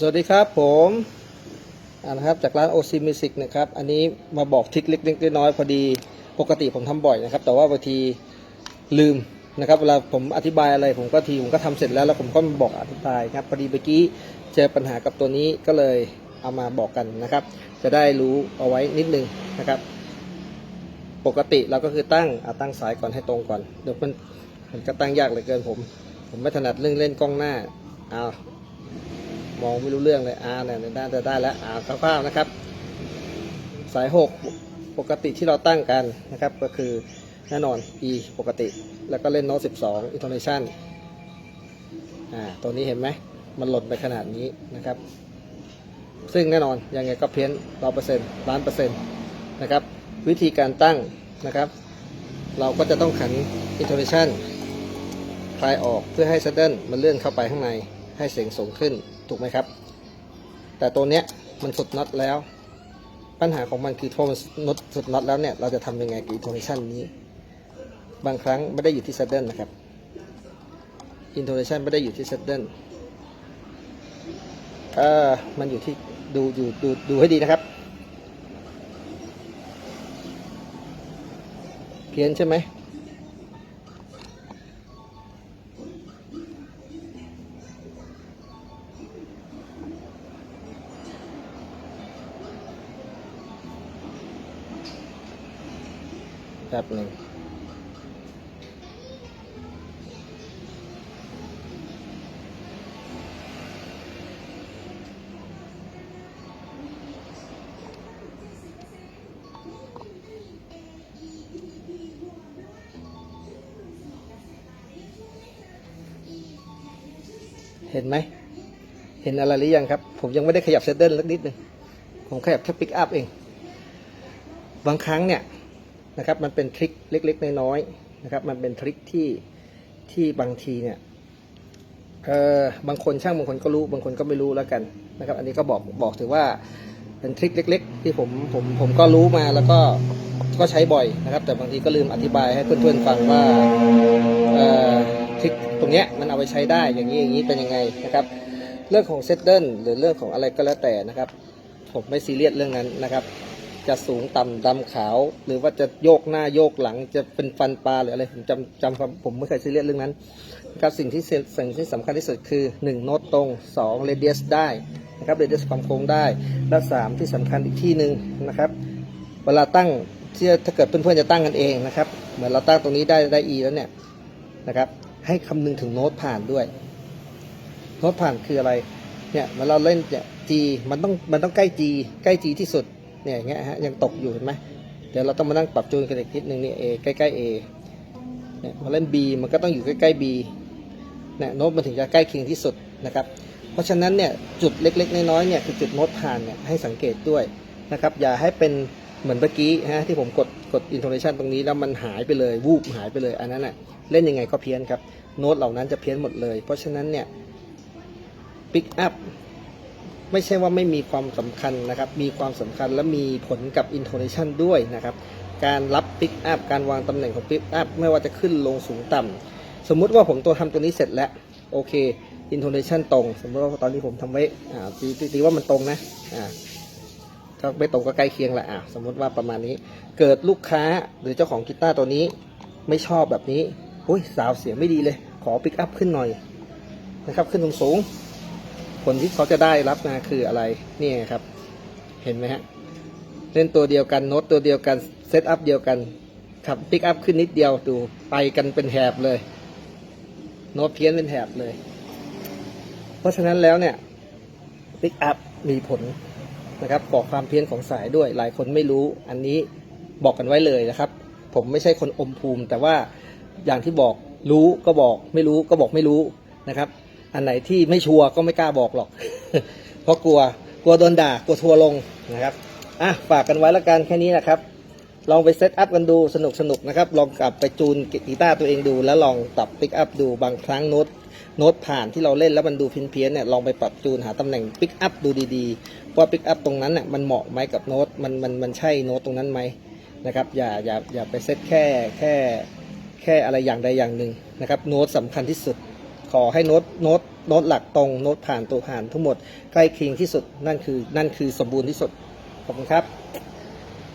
สวัสดีครับผมนะครับจากร้าน OC Music นะครับอันนี้มาบอกทริคเล็กๆน้อยๆพอดีปกติผมทำบ่อยนะครับ แต่ว่าบางทีลืมนะครับเวลาผมอธิบายอะไรผมก็ทีผมก็ทำเสร็จแล้วแล้วผมก็มาบอกอธิบายครับพอดีเมื่อกี้เจอปัญหากับตัวนี้ก็เลยเอามาบอกกันนะครับ จะได้รู้เอาไว้นิดนึงนะครับ ปกติเราก็คือตั้งเอาตั้งสายก่อนให้ตรงก่อนเดี๋ยวมันมันก็ตั้งยากเหลือเกินผม ผมไม่ถนัดเรื่องเล่นกล้องหน้าเอา มองไม่รู้เรื่องเลยอ่าเนี่ยด้จะได้แล้วอ่าคร่าวๆนะครับ สาย 6 ปกติที่เราตั้งกันนะครับ ก็คือแน่นอน E ปกติ แล้วก็เล่นโน้ต12 intonation อ่าตัวนี้เห็นไหม มันหล่นไปขนาดนี้นะครับ ซึ่งแน่นอน ยังไงก็เพี้ยนร้อเปอร์เซ็นต์ล้านเปอร์เซ็นต์นะครับ วิธีการตั้งนะครับ เราก็จะต้องขัน intonation คลายออกเพื่อให้ sudden มันเลื่อนเข้าไปข้างในให้เสียงสูงขึ้น ถูกไหมครับ แต่ตัวเนี้ยมันสุดน็อตแล้ว ปัญหาของมันคือพอมันน็อตสุดน็อตแล้วเนี่ยเราจะทำยังไงกับ intonation นี้ บางครั้งไม่ได้อยู่ที่ sudden นะครับ intonation ไม่ได้อยู่ที่ sudden เออมันอยู่ที่ดูดูดูดูให้ดีนะครับ เพี้ยนใช่ไหม แป๊บหนึ่งเห็นไหม เห็นอะไรหรือยังครับ ผมยังไม่ได้ขยับเซตเดิลสักนิดหนึ่งผมขยับแค่ปิกอัพเอง บางครั้งเนี่ย นะครับ มันเป็นทริคเล็กๆน้อยๆนะครับ มันเป็นทริคที่ที่บางทีเนี่ยเออบางคนช่างบางคนก็รู้บางคนก็ไม่รู้แล้วกันนะครับ อันนี้ก็บอกบอกถือว่าเป็นทริคเล็ก ๆ ที่ผมผมผมก็รู้มาแล้วก็ก็ใช้บ่อยนะครับ แต่บางทีก็ลืมอธิบายให้เพื่อนๆฟังว่าเออทริคตรงเนี้ยมันเอาไปใช้ได้อย่างนี้อย่างนี้เป็นยังไงนะครับ เรื่องของเซตเดิลหรือเรื่องของอะไรก็แล้วแต่นะครับ ผมไม่ซีเรียสเรื่องนั้นนะครับ จะสูงต่ำดำขาว หรือว่าจะโยกหน้าโยกหลังจะเป็นฟันปลาหรืออะไรผมจำจำผมไม่เคยซีเรียสเรื่องนั้นนะครับสิ่งที่สิ่งที่สำคัญที่สุดคือ 1 โน้ตตรง 2 เรเดียสได้นะครับเรเดียสความโค้งได้ และ 3 ที่สำคัญอีกที่หนึ่งนะครับ เวลาตั้งที่ถ้าเกิดเพื่อนๆจะตั้งกันเองนะครับ เหมือนเราตั้งตรงนี้ได้ได้ E แล้วเนี่ยนะครับให้คำนึงถึงโน้ตผ่านด้วย โน้ตผ่านคืออะไรเนี่ยเวลาเราเล่นเนี่ย G มันต้องมันต้องใกล้ G ใกล้ G ที่สุด เนี่ยอย่างเงี้ยฮะยังตกอยู่เห็นไหมเดี๋ยวเราต้องมานั่งปรับจูนกันอีกนิดนึงนี่ A ใกล้ๆ A เนี่ยมาเล่น B มันก็ต้องอยู่ใกล้ๆ B เนี่ยโน้ตมันถึงจะใกล้เคียงที่สุดนะครับ เพราะฉะนั้นเนี่ยจุดเล็ก ๆ น้อยๆเนี่ยคือจุดโน้ตผ่านเนี่ยให้สังเกตด้วยนะครับ อย่าให้เป็นเหมือนเมื่อกี้ฮะที่ผมกดกด intonation ตรงนี้แล้วมันหายไปเลย วูบหายไปเลยอันนั้นอะเล่นยังไงก็เพี้ยนครับ โน้ตเหล่านั้นจะเพี้ยนหมดเลย เพราะฉะนั้นเนี่ย pick up ไม่ใช่ว่าไม่มีความสำคัญนะครับ มีความสำคัญและมีผลกับ intonation ด้วยนะครับ การรับ pick up การวางตำแหน่งของ pick up ไม่ว่าจะขึ้นลงสูงต่ำสมมุติว่าผมตัวทำตัวนี้เสร็จแล้ว โอเค intonation ตรง สมมติว่าตอนนี้ผมทำไว้อ่าตีตีว่ามันตรงนะอ่าก็ไม่ตรงก็ใกล้เคียงแหละอ่าสมมติว่าประมาณนี้ เกิดลูกค้าหรือเจ้าของกีตาร์ตัวนี้ไม่ชอบแบบนี้โอ้ยสาวเสียงไม่ดีเลย ขอ pick up ขึ้นหน่อยนะครับขึ้นสูงสูง ลที่เขาจะได้รับมาคืออะไรนี่ไงครับ เห็นไหมฮะเล่นตัวเดียวกันโน้ตตัวเดียวกันเซตอัพเดียวกันขับปิกอัพขึ้นนิดเดียวดูไปกันเป็นแถบเลย โน้ตเพี้ยนเป็นแถบเลย เพราะฉะนั้นแล้วเนี่ยปิกอัพมีผลนะครับ บอกความเพี้ยนของสายด้วย หลายคนไม่รู้ อันนี้บอกกันไว้เลยนะครับ ผมไม่ใช่คนอมภูมิ แต่ว่าอย่างที่บอกรู้ก็บอกไม่รู้ก็บอกไม่รู้นะครับ อันไหนที่ไม่ชัวร์ก็ไม่กล้าบอกหรอก เพราะกลัวกลัวโดนด่ากลัวทัวลงนะครับอะฝากกันไว้ล้วกันแค่นี้นะครับ ลองไปเซตอัพกันดูสนุกสนุกนะครับ ลองกลับไปจูนกีตาร์ตัวเองดู แล้วลองปรับปิกอัพดูบางครั้งโน้ตโน้ตผ่านที่เราเล่นแล้วมันดูเพี้ยนๆเนี่ยลองไปปรับจูนหาตำแหน่งปิกอัพดูดีๆว่าปิกอัพตรงนั้นน่ะมันเหมาะไหมกับโน้ตมันมันมันใช่โน้ตตรงนั้นไหมนะครับอย่าอย่าอย่าไปเซตแค่แค่แค่อะไรอย่างใดอย่างหนึ่งนะครับโน้ตสำคัญที่สุด ขอให้โน้ตโน้ตโน้ตหลักตรงโน้ตผ่านตัวผ่านทั้งหมดใกล้เคียงที่สุดนั่นคือนั่นคือสมบูรณ์ที่สุดขอบคุณครับ